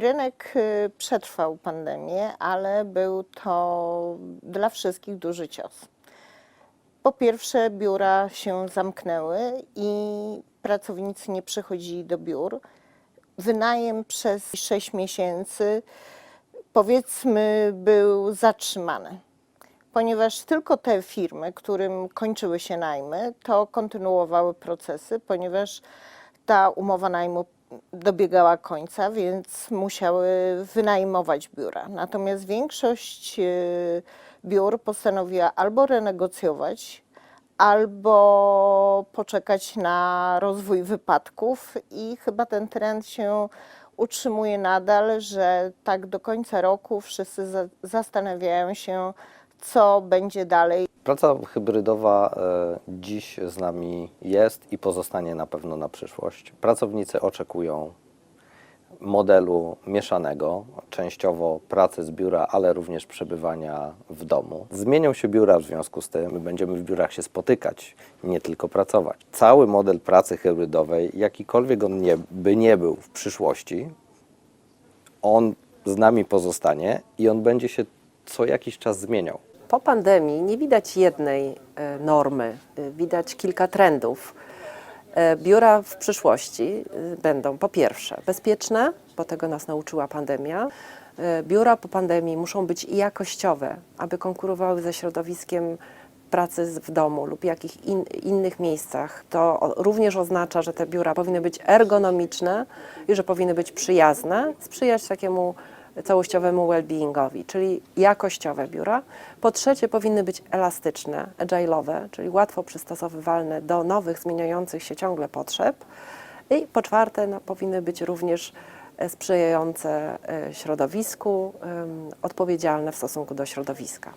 Rynek y, przetrwał pandemię, ale był to dla wszystkich duży cios. Po pierwsze, biura się zamknęły i pracownicy nie przychodzili do biur. Wynajem przez 6 miesięcy, powiedzmy, był zatrzymany, ponieważ tylko te firmy, którym kończyły się najmy, to kontynuowały procesy, ponieważ ta umowa najmu dobiegała końca, więc musiały wynajmować biura. Natomiast większość y, biur postanowiła albo renegocjować, albo poczekać na rozwój wypadków i chyba ten trend się utrzymuje nadal, że tak do końca roku wszyscy za- zastanawiają się, co będzie dalej. Praca hybrydowa e, dziś z nami jest i pozostanie na pewno na przyszłość. Pracownicy oczekują modelu mieszanego, częściowo pracy z biura, ale również przebywania w domu. Zmienią się biura w związku z tym, my będziemy w biurach się spotykać, nie tylko pracować. Cały model pracy hybrydowej, jakikolwiek on nie, by nie był w przyszłości, on z nami pozostanie i on będzie się co jakiś czas zmieniał. Po pandemii nie widać jednej e, normy, e, widać kilka trendów. E, Biura w przyszłości będą po pierwsze bezpieczne, bo tego nas nauczyła pandemia. Biura po pandemii muszą być jakościowe, aby konkurowały ze środowiskiem pracy w domu lub jakich in, innych miejscach. To również oznacza, że te biura powinny być ergonomiczne i że powinny być przyjazne, sprzyjać takiemu całościowemu well-beingowi, czyli jakościowe biura. Po trzecie, powinny być elastyczne, agile'owe, czyli łatwo przystosowywalne do nowych, zmieniających się ciągle potrzeb. I po czwarte, no, powinny być również e, sprzyjające e, środowisku, odpowiedzialne w stosunku do środowiska.